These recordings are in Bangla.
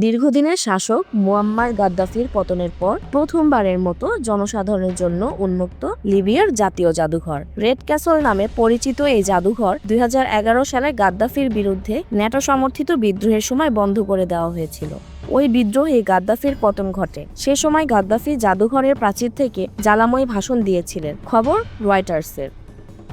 দীর্ঘদিনের শাসক মুয়াম্মার গাদ্দাফির পতনের পর প্রথমবারের মতো জনসাধারণের জন্য উন্মুক্ত লিবিয়ার জাতীয় জাদুঘর। রেড ক্যাসল নামে পরিচিত এই জাদুঘর দুই হাজার এগারো সালে গাদ্দাফির বিরুদ্ধে ন্যাটো সমর্থিত বিদ্রোহের সময় বন্ধ করে দেওয়া হয়েছিল। ওই বিদ্রোহে গাদ্দাফির পতন ঘটে। সে সময় গাদ্দাফি জাদুঘরের প্রাচীর থেকে জ্বালাময় ভাষণ দিয়েছিলেন। খবর রয়টার্সের।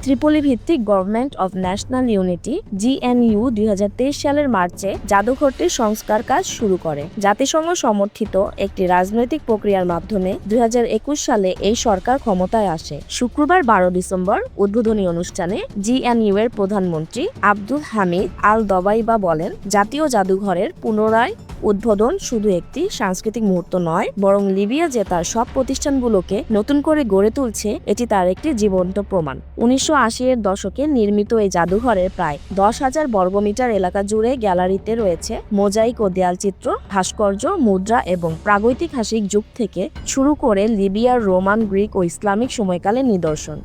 ত্রিপলি ভিত্তিক government of national unity, GNU, দুই হাজার তেইশ সালের মার্চে জাদুঘরটির সংস্কার কাজ শুরু করে। জাতিসংঘ সমর্থিত একটি রাজনৈতিক প্রক্রিয়ার মাধ্যমে দুই হাজার একুশ সালে এই সরকার ক্ষমতায় আসে। শুক্রবার বারো ডিসেম্বর উদ্বোধনী অনুষ্ঠানে জিএনইউ এর প্রধানমন্ত্রী আব্দুল হামিদ আল দবাইবা বলেন, জাতীয় জাদুঘরের পুনরায় উদ্বোধন শুধু একটি সাংস্কৃতিক মুহূর্ত নয়, বরং লিবিয়া যে তার সব প্রতিষ্ঠানগুলোকে নতুন করে গড়ে তুলছে, এটি তার একটি জীবন্ত প্রমাণ। উনিশশো এর দশকে নির্মিত এই জাদুঘরের প্রায় দশ হাজার বর্গমিটার এলাকা জুড়ে গ্যালারিতে রয়েছে মোজাইক ও দেয়ালচিত্র, ভাস্কর্য, মুদ্রা এবং প্রাগৈতিহাসিক যুগ থেকে শুরু করে লিবিয়ার রোমান, গ্রিক ও ইসলামিক সময়কালের নিদর্শন।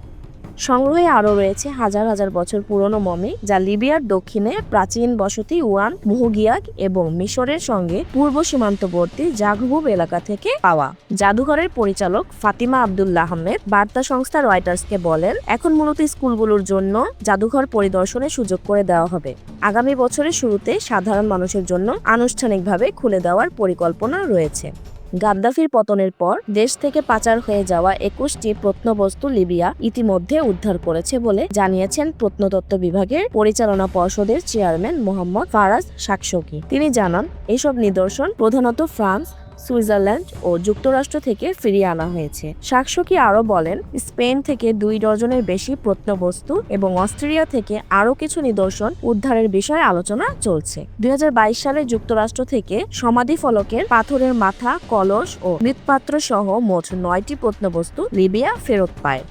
সংগ্রহে আরও রয়েছে হাজার হাজার বছর পুরনো মমি যা লিবিয়ার দক্ষিণে প্রাচীন বসতি ওয়ান মুহুগিয়াক এবং মিশরের সঙ্গে পূর্ব সীমান্তবর্তী জাগবুব এলাকা থেকে পাওয়া। জাদুঘরের পরিচালক ফাতিমা আবদুল্লাহ আহমেদ বার্তা সংস্থা রয়টার্সকে বলেন, এখন মূলত স্কুলগুলোর জন্য জাদুঘর পরিদর্শনের সুযোগ করে দেওয়া হবে। আগামী বছরের শুরুতে সাধারণ মানুষের জন্য আনুষ্ঠানিকভাবে খুলে দেওয়ার পরিকল্পনা রয়েছে। গাদ্দাফির পতনের পর দেশ থেকে পাচার হয়ে যাওয়া একুশটি প্রত্নবস্তু লিবিয়া ইতিমধ্যে উদ্ধার করেছে বলে জানিয়েছেন প্রত্নতত্ত্ব বিভাগের পরিচালনা পর্ষদের চেয়ারম্যান মোহাম্মদ ফারাজ শাকসকি তিনি জানান, এসব নিদর্শন প্রধানত ফ্রান্স সুইজারল্যান্ড ও যুক্তরাষ্ট্র থেকে ফিরিয়ে আনা হয়েছে। শাকসকি আরও বলেন, স্পেন থেকে দুই ডজনের বেশি প্রত্নবস্তু এবং অস্ট্রেলিয়া থেকে আরও কিছু নিদর্শন উদ্ধারের বিষয়ে আলোচনা চলছে। দুই হাজার বাইশ সালে যুক্তরাষ্ট্র থেকে সমাধি ফলকের পাথরের মাথা, কলস ও মৃৎপাত্র সহ মোট নয়টি প্রত্নবস্তু লিবিয়া ফেরত পায়।